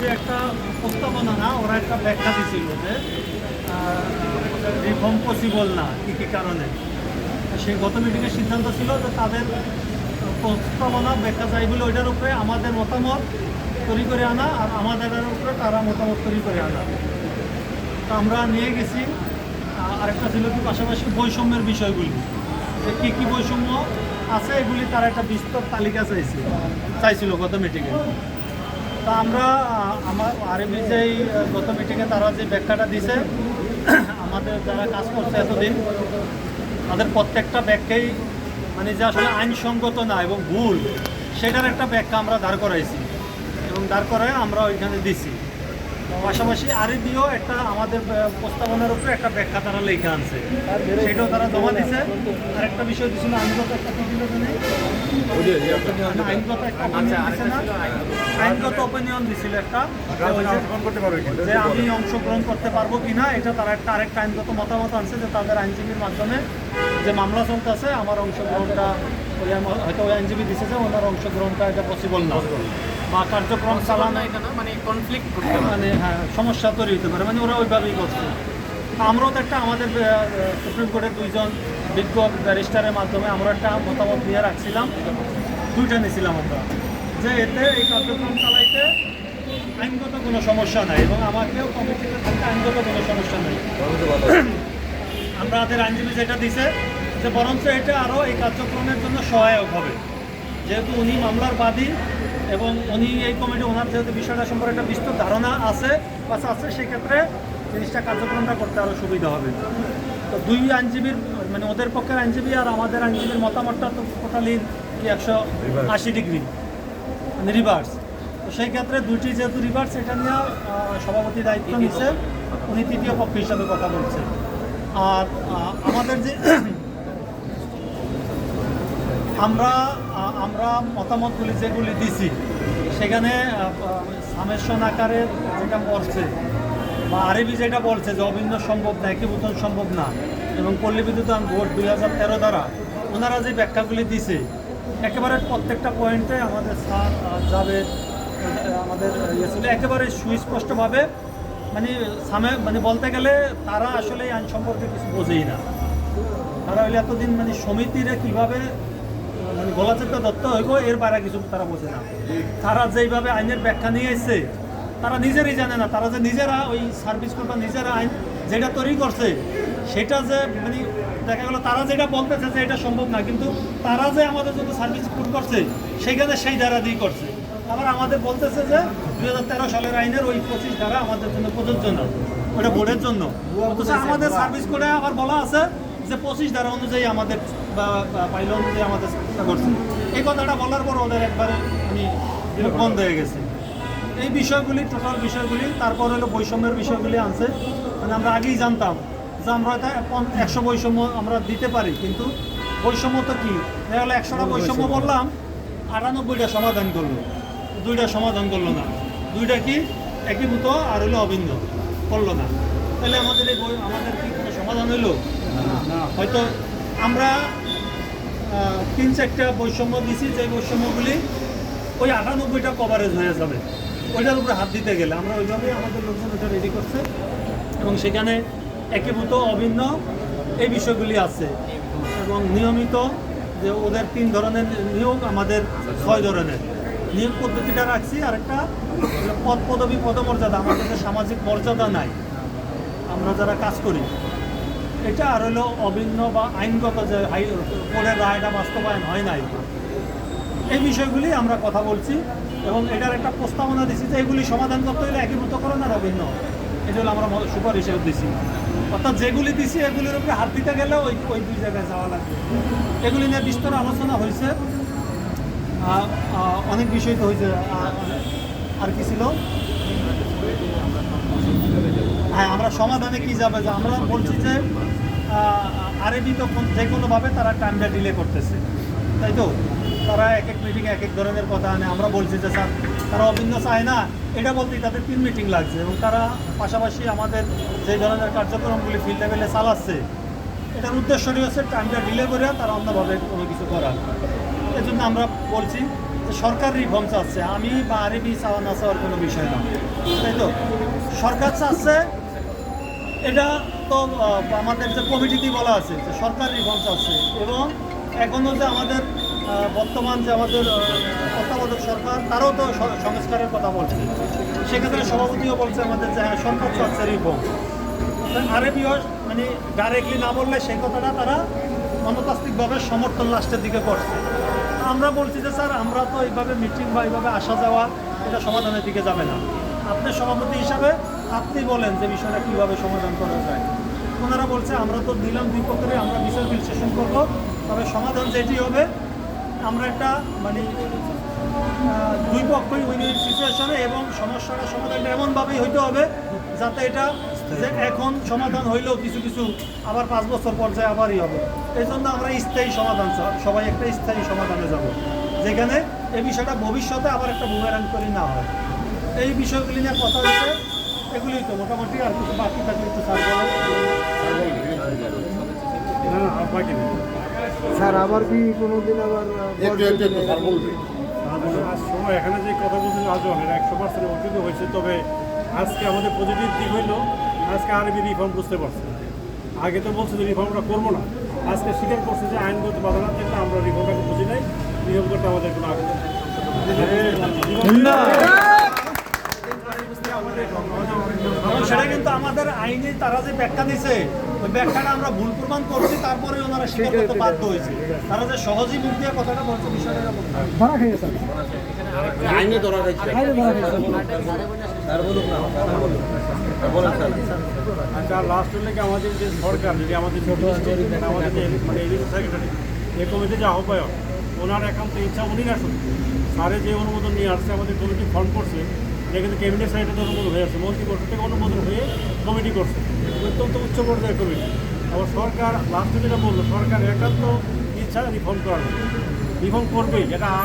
যে একটা প্রস্তাবনা না ওরা একটা ব্যাখ্যা দিছিল যে রিফর্ম পসিবল না, কী কী কারণে? সেই গত মিটিংয়ের সিদ্ধান্ত ছিল যে তাদের প্রস্তাবনা, ব্যাখ্যা চাই বলে ওইটার উপরে আমাদের মতামত তৈরি করে আনা আর আমাদের উপরে তারা মতামত তৈরি করে আনা। তো আমরা নিয়ে গেছি আরেকটা ছিল কি পাশাপাশি বৈষম্যের বিষয়গুলি। যে কী কী বৈষম্য আছে এগুলি তারা একটা বিস্তর তালিকা চাইছে, চাইছিল গত মিটিংয়ে তা আমরা আমার আরবি যে গত মিটিংয়ে তারা যে ব্যাখ্যাটা দিছে, আমাদের যারা কাজ করছে এতদিন, তাদের প্রত্যেকটা ব্যাখ্যাই মানে যে আসলে আইনসঙ্গত না এবং ভুল, সেটার একটা ব্যাখ্যা আমরা দাঁড় করাইছি। এবং দাঁড় করায় আমরা ওইখানে দিছি। পাশাপাশি আরবিও একটা আমাদের প্রস্তাবনার উপরে একটা ব্যাখ্যা তারা লেখা আনছে সেটাও তারা জমা দিছে। আর একটা বিষয় দিছিল আইনগত একটা কি দিল আইনগত। অপিনিয়ন দিছিল একটা। যে আমি অংশগ্রহণ করতে পারব কিনা এটা তারা একটা আরেকটা আইনগত মতামত আনছে যে তাদের আইনজীবীর মাধ্যমে যে মামলা চলতেছে আমার অংশগ্রহণটা ওই হয়তো ওই আইনজীবী দিছে যে ওনার অংশগ্রহণটা এটা পসিবল না। বা কার্যক্রম চালানো। মানে কনফ্লিক্ট করতে মানে হ্যাঁ সমস্যা তৈরি হতে পারে। মানে ওরা ওইভাবেই করছে। আমরাও তো একটা আমাদের সুপ্রিম কোর্টের দুইজন বিজ্ঞ ব্যারিস্টারের মাধ্যমে আমরা একটা মতামত নিয়ে রাখছিলাম। দুইটা নিয়েছিলাম আমরা। যে এতে এই কার্যক্রম চালাইতে আইনগত কোনো সমস্যা নাই এবং আমাকেও কমিটিতে থাকতে আইনগত কোনো সমস্যা নাই। আমরা আমাদের আইনজীবী যেটা দিছে যে বরঞ্চ এটা আরও এই কার্যক্রমের জন্য সহায়ক হবে। যেহেতু উনি মামলার বাদী এবং উনি এই কমিটি ওনার যেহেতু বিষয়টা সম্পর্কে একটা বিস্তর ধারণা আছে বা আছে সেক্ষেত্রে জিনিসটা কার্যক্রমটা করতে আরও সুবিধা হবে। তো দুই আইনজীবীর মানে ওদের পক্ষের আইনজীবী আর আমাদের আইনজীবীর মতামতটা তো টোটালি একশো আশি ডিগ্রি মানে রিভার্স তো সেই ক্ষেত্রে দুইটি যেহেতু রিভার্স এটা নিয়ে সভাপতি দায়িত্ব নিচ্ছে উনি তৃতীয় পক্ষ হিসাবে কথা বলছে আর আমাদের যে আমরা আমরা মতামতগুলি যেগুলি দিছি সেখানে সামেশন আকারে যেটা পড়ছে বা আরবি যেটা বলছে যে অভিন্ন সম্ভব না একীভূতন সম্ভব না এবং পল্লী বিদ্যুতায়ন বোর্ড দুই হাজার তেরো দ্বারা ওনারা যে ব্যাখ্যাগুলি দিছে একেবারে প্রত্যেকটা পয়েন্টে আমাদের স্যার আহ, আমাদের ইয়ে ছিল একেবারে সুস্পষ্টভাবে মানে সামে মানে বলতে গেলে তারা আসলে আইন সম্পর্কে কিছু বোঝেই না। তারা হইলে এতদিন মানে সমিতিরে কীভাবে মানে গোলাচেপটা দত্ত হইব এর বাইরে কিছু তারা বোঝে না। তারা যেইভাবে আইনের ব্যাখ্যা নিয়ে এসছে তারা নিজেরই জানে না। তারা যে নিজেরা ওই সার্ভিস কোড বা নিজেরা আইন যেটা তৈরি করছে, সেটা যে মানে দেখা গেলো তারা যেটা বলতেছে যে এটা সম্ভব না, কিন্তু তারা যে আমাদের জন্য সার্ভিস কোড করছে, সেখানে সেই ধারা দিয়ে করছে। আবার আমাদের বলতেছে যে দুই হাজার তেরো সালের আইনের ওই পঁচিশ ধারা আমাদের জন্য প্রযোজ্য না, ওটা বোর্ডের জন্য। আমাদের সার্ভিস কোডে আবার বলা আছে যে পঁচিশ ধারা অনুযায়ী আমাদের, বা পাইল অনুযায়ী আমাদের চেষ্টা করছে। এই কথাটা বলার পর ওদের একবারে মুখ বন্ধ হয়ে গেছে। এই বিষয়গুলি, টোটাল বিষয়গুলি, তারপর হলো বৈষম্যের বিষয়গুলি আনছে। মানে আমরা আগেই জানতাম যে আমরা পন- একশো বৈষম্য আমরা দিতে পারি, কিন্তু বৈষম্য তো কি? দেখা গেলো একশোটা বৈষম্য বললাম, আটানব্বইটা সমাধান করল। দুইটা সমাধান করল না। দুইটা কি? একীভূত আর হলো অভিন্ন। করল না। তাহলে আমাদের এই আমাদের কি সমাধান হয়তো আমরা তিন চারটা বৈষম্য দিছি, যে বৈষম্যগুলি ওই আটানব্বইটা কভারেজ হয়ে যাবে। ওইটার উপরে হাত দিতে গেলে আমরা ওইভাবেই আমাদের লোকজন ওটা রেডি করছে এবং সেখানে একীভূত, অভিন্ন এই বিষয়গুলি আছে এবং নিয়মিত যে ওদের তিন ধরনের নিয়োগ আমাদের ছয় ধরনের। নিয়োগ পদ্ধতিটা রাখছি আর একটা পদ পদবি পদমর্যাদা। আমাদের সামাজিক মর্যাদা নাই, আমরা যারা কাজ করি এটা আর হলো অভিন্ন বা আইনগত যে হাই কোর্টের রায়টা বাস্তবায়ন হয় নাই। এই বিষয়গুলি আমরা কথা বলছি এবং এটার একটা প্রস্তাবনা দিচ্ছি যে এগুলি সমাধান করতে হলে একীভূত একীভূতকরণ আর অভিন্ন। এটা হলো আমরা সুপারিশ হিসেবে দিছি। অর্থাৎ যেগুলি দিছি, এগুলির উপরে হাত দিতে গেলে ওই ওই দুই জায়গায় যাওয়া লাগবে। এগুলি নিয়ে বিস্তর আলোচনা হয়েছে। অনেক বিষয় তো হয়েছে আর কি ছিল? হ্যাঁ আমরা সমাধানে কি যাবে? যে আমরা বলছি যে আরবি তো যে কোনোভাবে তারা টাইমটা ডিলে করতেছে। তাই তো? তারা এক এক মিটিংয়ে এক এক ধরনের কথা আনে। আমরা বলছি যে, স্যার, তারা অভিন্ন চায় না। এটা বলতেই তাদের তিন মিটিং লাগছে এবং তারা পাশাপাশি আমাদের যে ধরনের কার্যক্রমগুলি ফিল্ড লেভেলে চালাচ্ছে, এটার উদ্দেশ্যটি হচ্ছে টাইমটা ডিলে করে তারা অন্যভাবে কোনো কিছু করার। এজন্য আমরা বলছি সরকার রিফর্ম চাচ্ছে। আমি বা আরবি চাওয়া না চাওয়ার কোনো বিষয় না। তাই তো? সরকার চাচ্ছে, এটা তো আমাদের যে কমিটিতে বলা আছে যে সরকার রিফর্ম চাচ্ছে এবং এখনও যে আমাদের বর্তমান যে আমাদের তত্ত্বাবধায়ক সরকার, তারাও তো সংস্কারের কথা বলছে। সেক্ষেত্রে সভাপতিও বলছে আমাদের যে হ্যাঁ সরকার চাচ্ছে রিফর্ম আরবিও মানে ডাইরেক্টলি না বললে সেই কথাটা তারা মনতাত্ত্বিকভাবে সমর্থন লাস্টের দিকে করছে। আমরা বলছি যে, স্যার, আমরা তো এইভাবে মিটিং বা এইভাবে আসা যাওয়া, এটা সমাধানের দিকে যাবে না। আপনি সভাপতি হিসাবে আপনি বলেন যে বিষয়টা কীভাবে সমাধান করা যায়। ওনারা বলছে, আমরা তো দিলাম দুই পক্ষে আমরা বিচার বিশ্লেষণ করব। তবে সমাধান যেটি হবে, আমরা একটা মানে দুই পক্ষই উইনিং সিচুয়েশনে এবং সমস্যাটা সমাধানটা এমনভাবেই হইতে হবে যাতে এটা যে এখন সমাধান হইলেও কিছু কিছু আবার পাঁচ বছর পর্যায়ে আবারই হবে। এই জন্য আমরা স্থায়ী সমাধান সবাই একটা স্থায়ী সমাধানে যাব যেখানে এই বিষয়টা ভবিষ্যতে আবার একটা বুমেরাং করি না হয়। এই বিষয়গুলি নিয়ে কথা হচ্ছে এগুলি তো মোটামুটি আর কিছু বাকি থাকলে একটু স্যার স্যার আবার কি কোনোদিন আবার এখানে যে কথা বলছিল আজও একশো পার্সেন্ট অর্জিত হয়েছে তবে আজকে আমাদের পজিটিভ দিক হইল আজকে আরবি রিফর্ম বুঝতে পারছে। আগে তো বলছে যে রিফর্মটা করব না। আজকে স্বীকার করছে যে আইনগত বাধা না থাকলে আমরা রিফর্মটাকে বুঝি নাই। রিফর্ম করতে আমাদের কোনো সেটা কিন্তু আমাদের আইনে তারা যে ব্যাখ্যা দিছে, ওই ব্যাখ্যাটা আমরা ভুল প্রমাণ করছি, তারপরে ওনারা স্বীকার করতে বাধ্য হয়েছে। তারা যে সহজেই মুখ দিয়ে কথাটা বলছে, বিষয়টা আইনে ধরা খেয়েছে আচ্ছা লাস্ট কি আমাদের যে সরকার যদি আমাদের যে আমাদের যে মানে সেক্রেটারি এই কমিটি যে আহ্বায়ক ওনার একান্ত ইচ্ছা উনি না শুধু। স্যারে যে অনুমোদন নিয়ে আসছে আমাদের কমিটি ফর্ম করছে এটা কিন্তু ক্যাবিনেট সাইডে তো অনুমোদন হয়ে আসছে মন্ত্রী পরিষদ থেকে অনুমোদন হয়ে কমিটি করছে। অত্যন্ত উচ্চ পর্যায়ের কমিটি আবার সরকার লাস্টে যেটা বলল সরকার একান্ত ইচ্ছা রিফর্ম করার রিফর্ম করবেই এটা